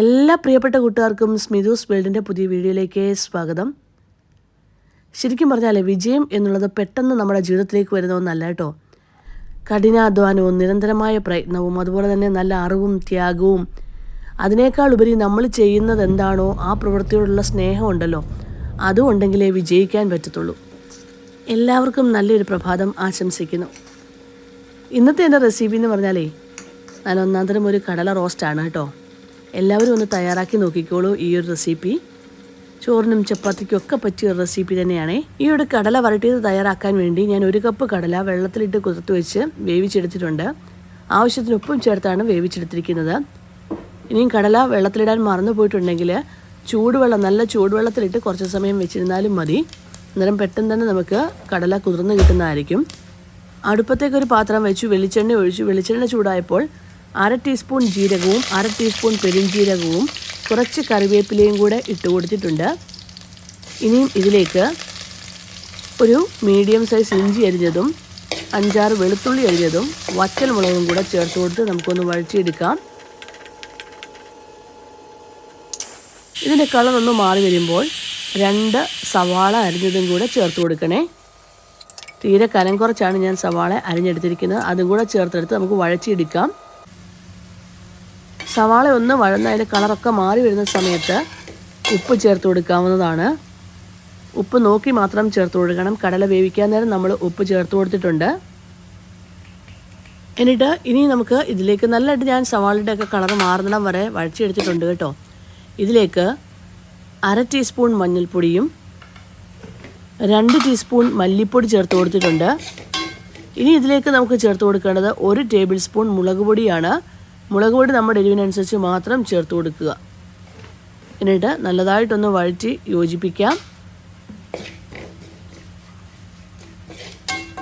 എല്ലാ പ്രിയപ്പെട്ട കൂട്ടുകാർക്കും സ്മിതൂസ് വേൾഡിന്റെ പുതിയ വീഡിയോയിലേക്ക് സ്വാഗതം. ശരിക്കും പറഞ്ഞാൽ വിജയം എന്നുള്ളത് പെട്ടെന്ന് നമ്മുടെ ജീവിതത്തിലേക്ക് വരുന്ന ഒന്നല്ല കേട്ടോ. കഠിനാധ്വാനവും നിരന്തരമായ പ്രയത്നവും അതുപോലെ തന്നെ നല്ല അറിവും ത്യാഗവും അതിനേക്കാൾ ഉപരി നമ്മൾ ചെയ്യുന്നത് എന്താണോ ആ പ്രവൃത്തിയോടുള്ള സ്നേഹമുണ്ടല്ലോ അതും ഉണ്ടെങ്കിലേ വിജയിക്കാൻ പറ്റത്തുള്ളൂ. എല്ലാവർക്കും നല്ലൊരു പ്രഭാതം ആശംസിക്കുന്നു. ഇന്നത്തെ എന്റെ റെസിപ്പി എന്ന് പറഞ്ഞാലേ ഞാൻ തരം ഒരു കടല റോസ്റ്റാണ് കേട്ടോ. എല്ലാവരും ഒന്ന് തയ്യാറാക്കി നോക്കിക്കോളൂ ഈ ഒരു റെസിപ്പി ചോറിനും ചപ്പാത്തിക്കും ഒക്കെ പറ്റിയ ഒരു റെസിപ്പി തന്നെയാണ്. ഈ ഒരു കടല വരട്ടിയത് തയ്യാറാക്കാൻ വേണ്ടി ഞാൻ ഒരു കപ്പ് കടല വെള്ളത്തിലിട്ട് കുതിർത്ത് വെച്ച് വേവിച്ചെടുത്തിട്ടുണ്ട്. ആവശ്യത്തിന് ഉപ്പും ചേർത്താണ് വേവിച്ചെടുത്തിരിക്കുന്നത്. ഇനിയും കടല വെള്ളത്തിലിടാൻ മറന്നു പോയിട്ടുണ്ടെങ്കിൽ ചൂടുവെള്ളം നല്ല ചൂടുവെള്ളത്തിലിട്ട് കുറച്ച് സമയം വെച്ചിരുന്നാലും മതി. അന്നേരം പെട്ടെന്ന് തന്നെ നമുക്ക് കടല കുതിർന്ന് കിട്ടുന്നതായിരിക്കും. അടുപ്പത്തേക്കൊരു പാത്രം വെച്ചു വെളിച്ചെണ്ണ ഒഴിച്ചു. വെളിച്ചെണ്ണ ചൂടായപ്പോൾ അര ടീസ്പൂൺ ജീരകവും അര ടീസ്പൂൺ പെരുംജീരകവും കുറച്ച് കറിവേപ്പിലയും കൂടെ ഇട്ട് കൊടുത്തിട്ടുണ്ട്. ഇനിയും ഇതിലേക്ക് ഒരു മീഡിയം സൈസ് ഇഞ്ചി അരിഞ്ഞതും അഞ്ചാറ് വെളുത്തുള്ളി അരിഞ്ഞതും വറ്റൽ മുളകും കൂടെ ചേർത്ത് കൊടുത്ത് നമുക്കൊന്ന് വഴറ്റിയെടുക്കാം. ഇതിന്റെ കളർ ഒന്ന് മാറി വരുമ്പോൾ രണ്ട് സവാള അരിഞ്ഞതും കൂടെ ചേർത്ത് കൊടുക്കണേ. തീരെ കനം കുറച്ചാണ് ഞാൻ സവാള അരിഞ്ഞെടുത്തിരിക്കുന്നത്. അതും കൂടെ ചേർത്തെടുത്ത് നമുക്ക് വഴച്ചിയെടുക്കാം സവാള ഒന്ന് വഴന്ന് അതിന്റെ കളറൊക്കെ മാറി വരുന്ന സമയത്ത് ഉപ്പ് ചേർത്ത് കൊടുക്കാവുന്നതാണ്. ഉപ്പ് നോക്കി മാത്രം ചേർത്ത് കൊടുക്കണം. കടല വേവിക്കാൻ നേരം നമ്മൾ ഉപ്പ് ചേർത്ത് കൊടുത്തിട്ടുണ്ട്. എന്നിട്ട് ഇനി നമുക്ക് ഇതിലേക്ക് നല്ലതായിട്ട് ഞാൻ സവാളയുടെ ഒക്കെ കളർ മാറുന്നിടം വരെ വഴച്ചെടുത്തിട്ടുണ്ട് കേട്ടോ. ഇതിലേക്ക് അര ടീസ്പൂൺ മഞ്ഞൾപ്പൊടിയും രണ്ട് ടീസ്പൂൺ മല്ലിപ്പൊടി ചേർത്ത് കൊടുത്തിട്ടുണ്ട്. ഇനി ഇതിലേക്ക് നമുക്ക് ചേർത്ത് കൊടുക്കേണ്ടത് ഒരു ടേബിൾ സ്പൂൺ മുളക് പൊടിയാണ്. മുളക് പൊടി നമ്മുടെ എരിവിനനുസരിച്ച് മാത്രം ചേർത്ത് കൊടുക്കുക. എന്നിട്ട് നല്ലതായിട്ടൊന്ന് വഴറ്റി യോജിപ്പിക്കാം.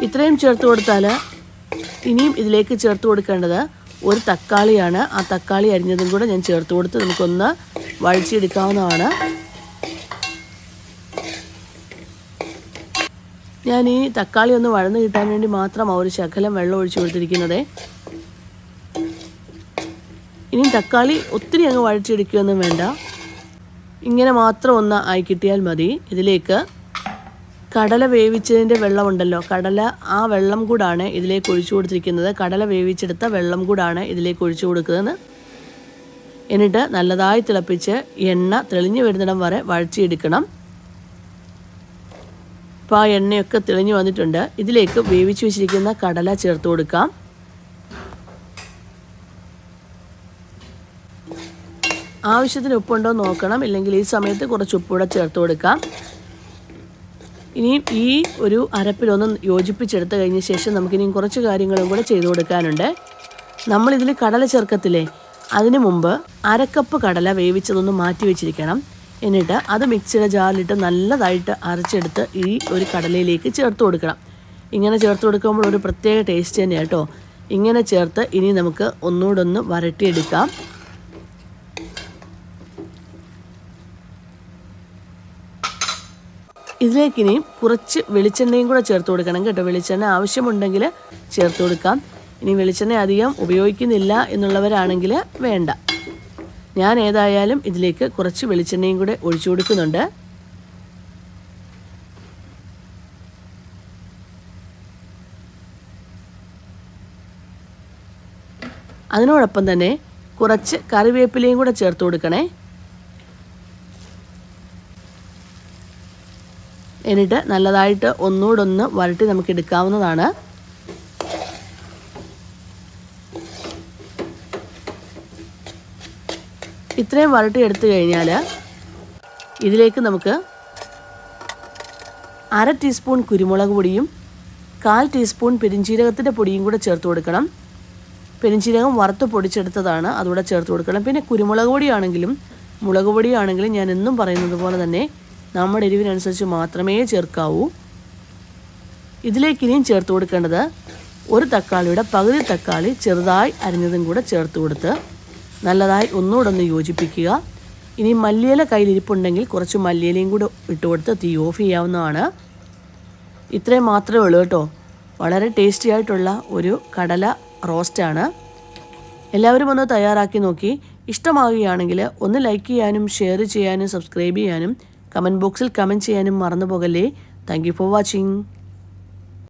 ഇത്രയും ചേർത്ത് കൊടുത്താൽ ഇനിയും ഇതിലേക്ക് ചേർത്ത് കൊടുക്കേണ്ടത് ഒരു തക്കാളിയാണ്. ആ തക്കാളി അരിഞ്ഞതും കൂടെ ഞാൻ ചേർത്ത് കൊടുത്ത് നമുക്കൊന്ന് വഴിച്ചെടുക്കാവുന്നതാണ് ഞാൻ ഈ തക്കാളി ഒന്ന് വഴന്ന് കിട്ടാൻ വേണ്ടി മാത്രം ആ ഒരു ശകലം വെള്ളം ഒഴിച്ചു കൊടുത്തിരിക്കുന്നത്. ഇനിയും തക്കാളി ഒത്തിരി അങ്ങ് വഴച്ചെടുക്കുകയൊന്നും വേണ്ട. ഇങ്ങനെ മാത്രം ഒന്ന് ആയി കിട്ടിയാൽ മതി. ഇതിലേക്ക് കടല വേവിച്ചതിന്റെ വെള്ളമുണ്ടല്ലോ. കടല ആ വെള്ളം കൂടാണ് ഇതിലേക്ക് ഒഴിച്ചു കൊടുത്തിരിക്കുന്നത്. കടല വേവിച്ചെടുത്ത വെള്ളം കൂടാണ് ഇതിലേക്ക് ഒഴിച്ചു കൊടുക്കുന്നത് എന്നിട്ട് നല്ലതായി തിളപ്പിച്ച് എണ്ണ തെളിഞ്ഞു വരുന്നിടം വരെ വഴച്ചിയെടുക്കണം അപ്പോൾ ആ എണ്ണയൊക്കെ തെളിഞ്ഞു വന്നിട്ടുണ്ട്. ഇതിലേക്ക് വേവിച്ച് വെച്ചിരിക്കുന്ന കടല ചേർത്ത് കൊടുക്കാം. ആവശ്യത്തിന് ഉപ്പുണ്ടോ നോക്കണം. ഇല്ലെങ്കിൽ ഈ സമയത്ത് കുറച്ച് ഉപ്പൂടെ ചേർത്ത് കൊടുക്കാം. ഇനിയും ഈ ഒരു അരപ്പിലൊന്ന് യോജിപ്പിച്ചെടുത്ത് കഴിഞ്ഞ ശേഷം നമുക്കിനിയും കുറച്ച് കാര്യങ്ങളും കൂടെ ചെയ്തു കൊടുക്കാനുണ്ട്. നമ്മളിതിൽ കടല ചേർക്കത്തില്ലേ? അതിനു മുമ്പ് അരക്കപ്പ് കടല വേവിച്ചതൊന്ന് മാറ്റി വെച്ചിരിക്കണം. എന്നിട്ട് അത് മിക്സിയുടെ ജാറിലിട്ട് നല്ലതായിട്ട് അരച്ചെടുത്ത് ഈ ഒരു കടലയിലേക്ക് ചേർത്ത് കൊടുക്കണം. ഇങ്ങനെ ചേർത്ത് കൊടുക്കുമ്പോൾ ഒരു പ്രത്യേക ടേസ്റ്റ് തന്നെയാണ് കേട്ടോ ഇങ്ങനെ ചേർത്ത് ഇനി നമുക്ക് ഒന്നുകൂടെ ഒന്ന് വരട്ടിയെടുക്കാം. ഇതിലേക്ക് ഇനി കുറച്ച് വെളിച്ചെണ്ണയും കൂടെ ചേർത്ത് കൊടുക്കണം കേട്ടോ. വെളിച്ചെണ്ണ ആവശ്യമുണ്ടെങ്കിൽ ചേർത്ത് കൊടുക്കാം. ഇനി വെളിച്ചെണ്ണ അധികം ഉപയോഗിക്കുന്നില്ല എന്നുള്ളവരാണെങ്കിൽ വേണ്ട. ഞാൻ ഏതായാലും ഇതിലേക്ക് കുറച്ച് വെളിച്ചെണ്ണയും കൂടെ ഒഴിച്ചു കൊടുക്കുന്നുണ്ട്. അതിനോടൊപ്പം തന്നെ കുറച്ച് കറിവേപ്പിലയും കൂടെ ചേർത്ത് കൊടുക്കണേ. എന്നിട്ട് നല്ലതായിട്ട് ഒന്നുകൂടൊന്ന് വരട്ടി നമുക്ക് എടുക്കാവുന്നതാണ്. ഇത്രയും വരട്ടി എടുത്തു കഴിഞ്ഞാൽ ഇതിലേക്ക് നമുക്ക് അര ടീസ്പൂൺ കുരുമുളക് പൊടിയും കാൽ ടീസ്പൂൺ പെരിഞ്ചീരകത്തിന്റെ പൊടിയും കൂടെ ചേർത്ത് കൊടുക്കണം. പെരിഞ്ചീരകം വറുത്ത് പൊടിച്ചെടുത്തതാണ് അതുകൂടെ ചേർത്ത് കൊടുക്കണം. പിന്നെ കുരുമുളക് പൊടിയാണെങ്കിലും മുളക് പൊടിയാണെങ്കിലും ഞാൻ എന്നും പറയുന്നത് പോലെ തന്നെ നമ്മുടെ എരിവിനനുസരിച്ച് മാത്രമേ ചേർക്കാവൂ. ഇതിലേക്ക് ഇനിയും ചേർത്ത് കൊടുക്കേണ്ടത് ഒരു തക്കാളിയുടെ പകുതി തക്കാളി ചെറുതായി അരിഞ്ഞതും കൂടെ ചേർത്ത് കൊടുത്ത് നല്ലതായി ഒന്നുകൂടെ ഒന്ന് യോജിപ്പിക്കുക. ഇനി മല്ലിയില കയ്യിലിരിപ്പുണ്ടെങ്കിൽ കുറച്ച് മല്ലിയിലയും കൂടെ ഇട്ട് കൊടുത്ത് തീ ഓഫ് ചെയ്യാവുന്നതാണ്. ഇത്രയും മാത്രമേ ഉള്ളൂ കേട്ടോ. വളരെ ടേസ്റ്റി ആയിട്ടുള്ള ഒരു കടല റോസ്റ്റാണ് എല്ലാവരും ഒന്ന് തയ്യാറാക്കി നോക്കി. ഇഷ്ടമാവുകയാണെങ്കിൽ ഒന്ന് ലൈക്ക് ചെയ്യാനും ഷെയർ ചെയ്യാനും സബ്സ്ക്രൈബ് ചെയ്യാനും കമന്റ് ബോക്സിൽ കമന്റ് ചെയ്യാനും മറന്നു പോകല്ലേ താങ്ക് ഫോർ വാച്ചിങ്